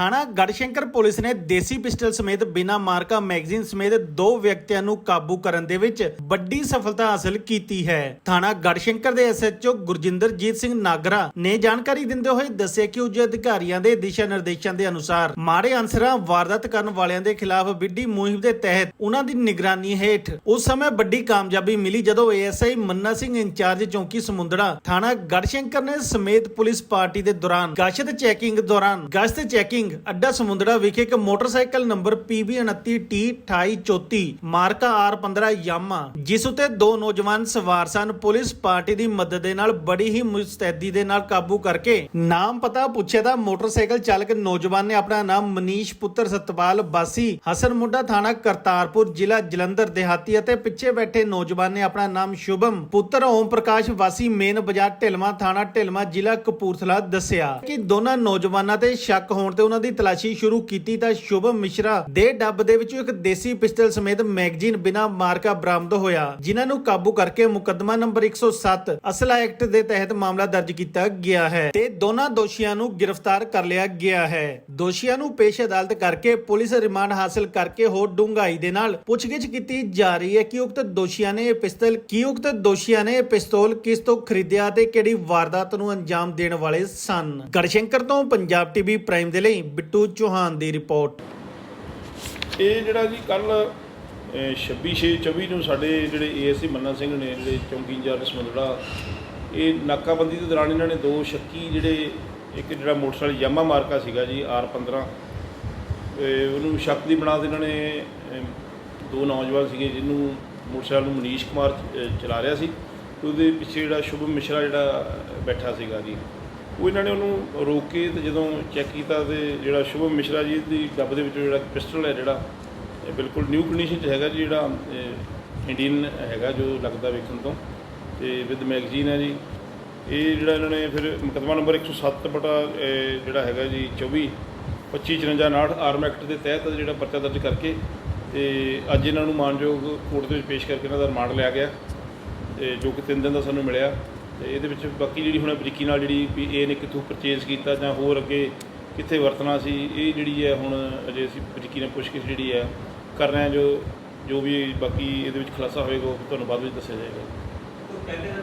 ਥਾਣਾ ਗੜਸ਼ੰਕਰ ਪੁਲਿਸ ਨੇ ਦੇਸੀ ਪਿਸਟਲ ਸਮੇਤ ਬਿਨਾ ਮਾਰਕਾ ਮੈਗਜ਼ੀਨ ਸਮੇਤ ਦੋ ਵਿਅਕਤੀਆਂ ਨੂੰ ਕਾਬੂ ਕਰਨ ਦੇ ਵਿੱਚ ਵੱਡੀ ਸਫਲਤਾ ਹਾਸਲ ਕੀਤੀ ਹੈ। ਥਾਣਾ ਗੜਸ਼ੰਕਰ ਦੇ ਐਸਐਚਓ ਗੁਰਜਿੰਦਰਜੀਤ ਸਿੰਘ ਨਾਗਰਾ ਨੇ ਜਾਣਕਾਰੀ ਦਿੰਦੇ ਹੋਏ ਦੱਸਿਆ ਕਿ ਉੱਚ ਅਧਿਕਾਰੀਆਂ ਦੇ ਦਿਸ਼ਾ ਨਿਰਦੇਸ਼ਾਂ ਦੇ ਅਨੁਸਾਰ ਮਾੜੇ ਅਨਸਰਾਂ ਵਾਰਦਾਤ ਕਰਨ ਵਾਲਿਆਂ ਦੇ ਖਿਲਾਫ ਵਿੱਢੀ ਮੁਹਿੰਮ ਦੇ ਤਹਿਤ ਉਹਨਾਂ ਦੀ ਨਿਗਰਾਨੀ ਹੇਠ ਉਸ ਸਮੇਂ ਵੱਡੀ ਕਾਮਯਾਬੀ ਮਿਲੀ ਜਦੋਂ ਏਐਸਆਈ ਮੰਨਾ ਸਿੰਘ ਇੰਚਾਰਜ ਚੌਂਕੀ ਸਮੁੰਦੜਾ ਥਾਣਾ ਗੜਸ਼ੰਕਰ ਨੇ ਸਮੇਤ ਪੁਲਿਸ ਪਾਰਟੀ ਦੇ ਦੌਰਾਨ ਗਸ਼ਤ ਚੈਕਿੰਗ ਦੌਰਾਨ ਗਸ਼ਤ ਚੈਕਿੰਗ ਅੱਡਾ ਸਮੁੰਦੜਾ ਵਿਖੇ ਇੱਕ motorcycle number PB29T2834 ਮਾਰਕਾ R15 Yamaha, ਜਿਸ ਉਤੇ ਦੋ ਨੌਜਵਾਨ ਸਵਾਰ ਸਨ। ਪੁਲਿਸ ਪਾਰਟੀ ਦੀ ਮਦਦ ਦੇ ਨਾਲ ਬੜੀ ਹੀ ਮੁਸਤੈਦੀ ਦੇ ਨਾਲ ਕਾਬੂ ਕਰਕੇ ਨਾਮ ਪਤਾ ਪੁੱਛਿਆ ਤਾਂ ਮੋਟਰਸਾਈਕਲ ਚਾਲਕ ਨੌਜਵਾਨ ਨੇ ਆਪਣਾ ਨਾਮ ਮਨੀਸ਼ ਪੁੱਤਰ ਸਤਪਾਲ ਬਾਸੀ, ਹਸਨ ਮੁੰਡਾ ਥਾਣਾ ਕਰਤਾਰਪੁਰ, ਜ਼ਿਲ੍ਹਾ ਜਲੰਧਰ, ਦਿਹਾਤੀ ਅਤੇ ਪਿੱਛੇ ਬੈਠੇ ਨੌਜਵਾਨ ਨੇ ਆਪਣਾ ਨਾਮ ਸ਼ੁਭਮ, ਪੁੱਤਰ ਓਮ ਪ੍ਰਕਾਸ਼ ਵਾਸੀ, ਮੇਨ ਬਾਜ਼ਾਰ ਢਿਲਮਾ ਥਾਣਾ ਢਿਲਮਾ ਜ਼ਿਲ੍ਹਾ ਕਪੂਰਥਲਾ ਦੱਸਿਆ ਕਿ ਦੋਨਾਂ ਨੌਜਵਾਨਾਂ ਤੇ ਸ਼ੱਕ ਹੋਣ ਤੇ ਉਹਨਾਂ ਦੀ ਤਲਾਸ਼ੀ ਸ਼ੁਰੂ ਕੀਤੀ ਤਾਂ ਸ਼ੁਭਮ ਮਿਸ਼ਰਾ ਦੇ ਡੱਬ ਦੇ ਵਿੱਚੋਂ ਇੱਕ ਦੇਸੀ ਪਿਸਟਲ ਸਮੇਤ ਮੈਗਜ਼ੀਨ ਬਿਨਾ ਮਾਰਕਾ ਬਰਾਮਦ ਹੋਇਆ, ਜਿਨ੍ਹਾਂ ਨੂੰ ਕਾਬੂ ਕਰਕੇ ਮੁਕੱਦਮਾ ਨੰਬਰ 107 ਅਸਲਾ ਐਕਟ ਦੇ ਤਹਿਤ ਮਾਮਲਾ ਦਰਜ ਕੀਤਾ ਗਿਆ ਹੈ ਤੇ ਦੋਨਾਂ ਦੋਸ਼ੀਆਂ ਨੂੰ ਗ੍ਰਿਫਤਾਰ ਕਰ ਲਿਆ ਗਿਆ ਹੈ। ਦੋਸ਼ੀਆਂ ਨੂੰ ਪੇਸ਼ ਅਦਾਲਤ ਕਰਕੇ ਪੁਲਿਸ ਰਿਮਾਂਡ ਹਾਸਲ ਕਰਕੇ ਹੋਰ ਡੂੰਘਾਈ ਦੇ ਨਾਲ ਪੁੱਛਗਿੱਛ ਕੀਤੀ ਜਾ ਰਹੀ ਹੈ ਕਿ ਉਕਤ ਦੋਸ਼ੀਆਂ ਨੇ ਇਹ ਪਿਸਤਲ ਕੀ ਉਕਤ ਦੋਸ਼ੀਆਂ ਨੇ ਇਹ ਪਿਸਤੌਲ ਕਿਸ ਤੋਂ ਖਰੀਦਿਆ ਤੇ ਕਿਹੜੀ ਵਾਰਦਾਤ ਨੂੰ ਅੰਜਾਮ ਦੇਣ ਵਾਲੇ ਸਨ? ਗੜਸ਼ੰਕਰ ਤੋਂ ਪੰਜਾਬ ਟੀਵੀ ਪ੍ਰਾਈਮ ਦੇ ਲਈ ਬਿੱਟੂ ਚੌਹਾਨ ਦੀ ਰਿਪੋਰਟ। ਇਹ ਜਿਹੜਾ ਜੀ ਕੱਲ 26/6/24 ਨੂੰ ਸਾਡੇ ਜਿਹੜੇ ਏਐਸਸੀ ਮੰਨਾ ਸਿੰਘ ਨੇ ਜਿਹੜੇ ਚੌਂਕੀ ਇੰਚਾਰਜ ਸਮੁੰਦੜਾ, ਇਹ ਨਾਕਾਬੰਦੀ ਦੇ ਦੌਰਾਨ ਇਹਨਾਂ ਨੇ ਦੋ ਸ਼ੱਕੀ ਜਿਹੜੇ, ਇੱਕ ਜਿਹੜਾ ਮੋਟਰਸਾਈਕਲ ਯਾਮਾ ਮਾਰਕਾ ਸੀਗਾ ਜੀ R15 ਤੇ ਉਹਨੂੰ ਸ਼ੱਕ ਦੀ ਬਣਾ ਦੇ ਇਹਨਾਂ ਨੇ ਦੋ ਨੌਜਵਾਨ ਸੀਗੇ ਜਿਹਨੂੰ ਮੋਟਰਸਾਈਕਲ ਨੂੰ ਮਨੀਸ਼ ਕੁਮਾਰ ਚਲਾ ਰਿਹਾ ਸੀ। ਉਹਦੇ ਪਿੱਛੇ ਜਿਹੜਾ ਸ਼ੁਭਮ ਮਿਸ਼ਰਾ ਜਿਹੜਾ ਬੈਠਾ ਸੀਗਾ ਜੀ। ਉਹ ਇਹਨਾਂ ਨੇ ਉਹਨੂੰ ਰੋਕ ਕੇ ਤੇ ਜਦੋਂ ਚੈੱਕ ਕੀਤਾ ਤੇ ਜਿਹੜਾ ਸ਼ੁਭਮ ਮਿਸ਼ਰਾ ਜੀ ਦੀ ਡੱਬ ਦੇ ਵਿੱਚੋਂ ਜਿਹੜਾ ਪਿਸਟਲ ਹੈ ਜਿਹੜਾ, ਇਹ ਬਿਲਕੁਲ ਨਿਊ ਕੰਡੀਸ਼ਨ 'ਚ ਹੈਗਾ ਜੀ, ਜਿਹੜਾ ਇੰਡੀਅਨ ਹੈਗਾ ਜੋ ਲੱਗਦਾ ਵੇਖਣ ਤੋਂ ਤੇ ਵਿਦ ਮੈਗਜ਼ੀਨ ਹੈ ਜੀ। ਇਹ ਜਿਹੜਾ ਇਹਨਾਂ ਨੇ ਫਿਰ ਮੁਕੱਦਮਾ ਨੰਬਰ 107 ਬਟਾ ਜਿਹੜਾ ਹੈਗਾ ਜੀ 24 2554 ਆਰਮ ਐਕਟ ਦੇ ਤਹਿਤ ਜਿਹੜਾ ਪਰਚਾ ਦਰਜ ਕਰਕੇ ਤੇ ਅੱਜ ਇਹਨਾਂ ਨੂੰ ਮਾਨਯੋਗ ਕੋਰਟ ਦੇ ਵਿੱਚ ਪੇਸ਼ ਕਰਕੇ ਇਹਨਾਂ ਦਾ ਰਿਮਾਂਡ ਲਿਆ ਗਿਆ ਤੇ ਜੋ ਕਿ 3 ਦਿਨ ਦਾ ਸਾਨੂੰ ਮਿਲਿਆ। ਤੇ ਇਹਦੇ ਵਿੱਚ ਬਾਕੀ ਜਿਹੜੀ ਹੁਣ ਬਰੀਕੀ ਨਾਲ ਜਿਹੜੀ ਵੀ ਇਹ ਨੇ ਕਿੱਥੋਂ ਪਰਚੇਜ਼ ਕੀਤਾ ਜਾਂ ਹੋਰ ਅੱਗੇ ਕਿੱਥੇ ਵਰਤਣਾ ਸੀ, ਇਹ ਜਿਹੜੀ ਹੈ ਹੁਣ ਅਜੇ ਅਸੀਂ ਬਰੀਕੀ ਨਾਲ ਪੁੱਛਗਿੱਛ ਜਿਹੜੀ ਹੈ ਕਰ ਰਹੇ ਹਾਂ ਜੋ ਜੋ ਵੀ ਬਾਕੀ ਇਹਦੇ ਵਿੱਚ ਖੁਲਾਸਾ ਹੋਏਗਾ ਉਹ ਤੁਹਾਨੂੰ ਬਾਅਦ ਵਿੱਚ ਦੱਸਿਆ ਜਾਏਗਾ।